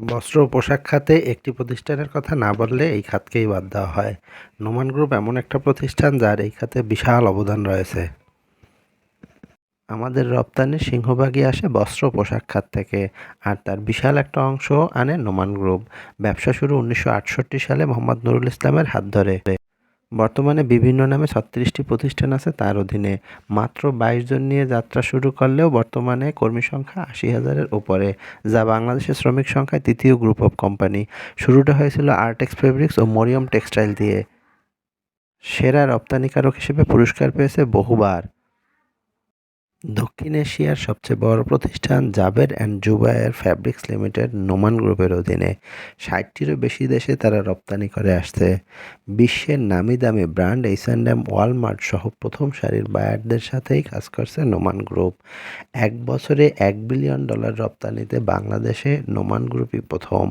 বস্ত্র পোশাক খাতে একটি প্রতিষ্ঠানের কথা না বললে এই খাতকেই বাদ দেওয়া হয়। নোমান গ্রুপ এমন একটা প্রতিষ্ঠান যার এই খাতে বিশাল অবদান রয়েছে। আমাদের রপ্তানির সিংহভাগই আসে বস্ত্র পোশাক খাত থেকে, আর তার বিশাল একটা অংশ আনে নোমান গ্রুপ। ব্যবসা শুরু উনিশশো আটষট্টি সালে মোহাম্মদ নুরুল ইসলামের হাত ধরে। বর্তমানে বিভিন্ন নামে ছত্রিশটি প্রতিষ্ঠান আছে। তার অধীনে মাত্র বাইশ জন নিয়ে যাত্রা শুরু করলেও বর্তমানে কর্মী সংখ্যা আশি হাজারের উপরে যা বাংলাদেশের শ্রমিক সংখ্যায় তৃতীয় গ্রুপ অফ কোম্পানি শুরুটা হয়েছিল আর্টেক্স ফেব্রিক্স ও মরিয়ম টেক্সটাইল দিয়ে। সেরা রপ্তানিকারক হিসেবে পুরস্কার পেয়েছে বহুবার। দক্ষিণ এশিয়ার সবচেয়ে বড় প্রতিষ্ঠান Jaber and Zubair fabrics limited Noman গ্রুপের অধীনে ষাটটিরও বেশি দেশে তারা রপ্তানি করে আসছে। বিশ্বের নামি দামি brand H and M Walmart সহ প্রথম সারির বায়ারদের সাথেই কাজ করছে নোমান গ্রুপ। এক বছরে এক বিলিয়ন ডলার রপ্তানিতে বাংলাদেশে নোমান গ্রুপই প্রথম।